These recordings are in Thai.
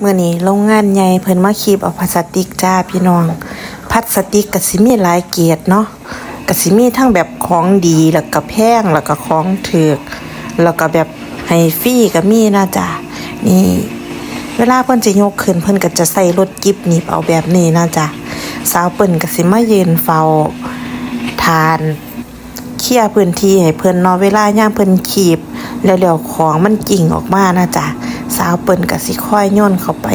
เมื่อนี้โรงงานใหญ่เพิ่นมาคีบเอาพลาสติกจ้าพี่น้องพลาสติกก็สิมีหลายเกรดเนาะก็สิมีทั้งแบบของดีแล้วก็แพงแล้วก็ของถูกแล้วก็แบบให้ฟรีก็มีนะจ้ะนี่ เวลาเพิ่นสิยกขึ้นเพิ่นก็จะใส่รถกิบหนีบเอาแบบนี้นะจ้ะสาวเปิ้นก็สิมายืนเฝ้าทานเคลียร์พื้นที่ให้เพิ่นเนาะเวลาย่ามเพิ่นขีบ แล้วแล้วของมันกิ่งออกมานะจ๊ะสาวเปิ้นก็สิค่อยย่นเข้าไป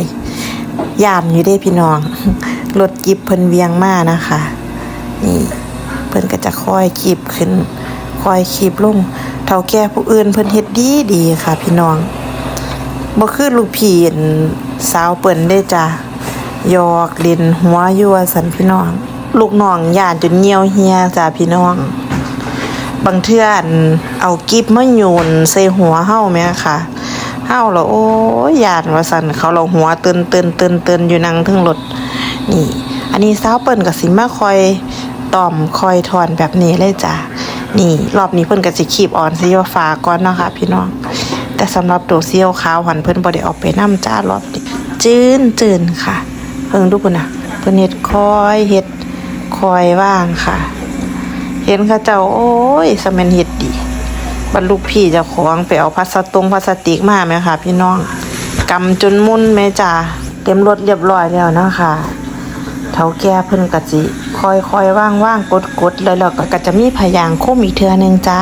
ยามอยู่เด้พี่น้องรถจิบเพิ่นเวียงมานะคะ นี่เพิ่นก็จะค่อยขีบขึ้นค่อยขีบลงเท่าแก่ผู้อื่นเพิ่นเฮ็ดดีดีค่ะ พี่น้องบ่คือลูกพี่อั่นสาวเปิ้นเด้จ้ะยอกเล่นหัวยู่ว่าซั่นพี่น้อง ลูกน้องย่านจนเหี่ยวเหียจ้ะพี่น้อง บางเทื่อนเอากิบมาโยนใส่หัวเฮาแม่ค่ะเฮาแล้วโอ้ยานว่าซั่นเขาเราหัวตื่นตื่นตื่นตื่นอยู่นั่งทึงรถนี่ อันนี้สาวเปิ้นก็สิมาคอยต่อมคอยถอนแบบนี้เลยจ้ะนี่ รอบนี้เพิ่นก็สิคีบออนสิว่าฟ้าก่อนเนาะค่ะพี่น้อง แต่สำหรับตัวเสี้ยวขาวหันเพิ่นบ่ได้ออกไปนํจ้ารอบนี้จื้นจืนค่ะ เพิ่งดูพุ่นน่ะ เพิ่นเฮ็ดคอยเฮ็ดคอยว่างค่ะ เห็นข้าเจ้าโอ้ยสมันเห็ดดีบรรลุพี่จะของไปเอาพลาสตงพลาสติกมาไหมคะพี่น้องกำจนมุนแม่จ้าเต็มรถเรียบร้อยแล้วนะคะเท่าแก่เพิ่นกะจิคอยคอยว่างว่างกดกดๆแล้วเราก็จะมีพยางคมอีกเทือหนึงจ้า